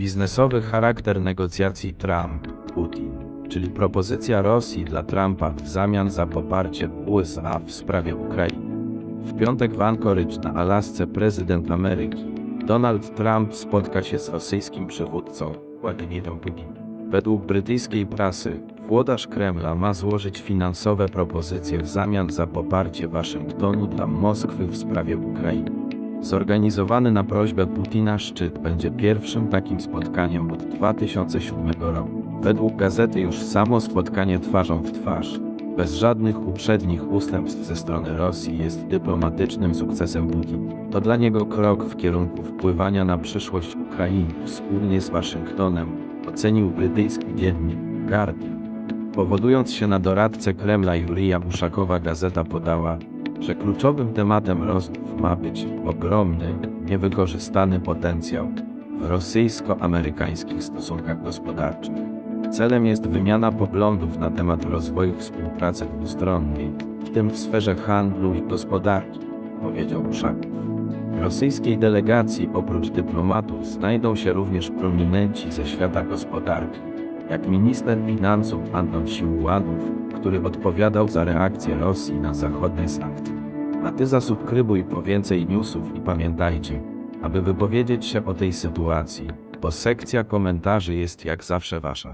Biznesowy charakter negocjacji Trump-Putin, czyli propozycja Rosji dla Trumpa w zamian za poparcie USA w sprawie Ukrainy. W piątek w Anchorage na Alasce prezydent Ameryki Donald Trump spotka się z rosyjskim przywódcą Władimirem Putinem. Według brytyjskiej prasy włodarz Kremla ma złożyć finansowe propozycje w zamian za poparcie Waszyngtonu dla Moskwy w sprawie Ukrainy. Zorganizowany na prośbę Putina szczyt będzie pierwszym takim spotkaniem od 2007 roku. Według gazety już samo spotkanie twarzą w twarz, bez żadnych uprzednich ustępstw ze strony Rosji jest dyplomatycznym sukcesem Putina. To dla niego krok w kierunku wpływania na przyszłość Ukrainy wspólnie z Waszyngtonem, ocenił brytyjski dziennik Guardian. Powodując się na doradcę Kremla Jurija Buszakowa gazeta podała, że kluczowym tematem rozmów ma być ogromny, niewykorzystany potencjał w rosyjsko-amerykańskich stosunkach gospodarczych. Celem jest wymiana poglądów na temat rozwoju współpracy dwustronnej, w tym w sferze handlu i gospodarki, powiedział Buszakow. W rosyjskiej delegacji oprócz dyplomatów znajdą się również prominenci ze świata gospodarki, jak minister finansów Anton Siłuanów, który odpowiadał za reakcję Rosji na zachodnie sankcje. A ty zasubskrybuj po więcej newsów i pamiętajcie, aby wypowiedzieć się o tej sytuacji, bo sekcja komentarzy jest jak zawsze wasza.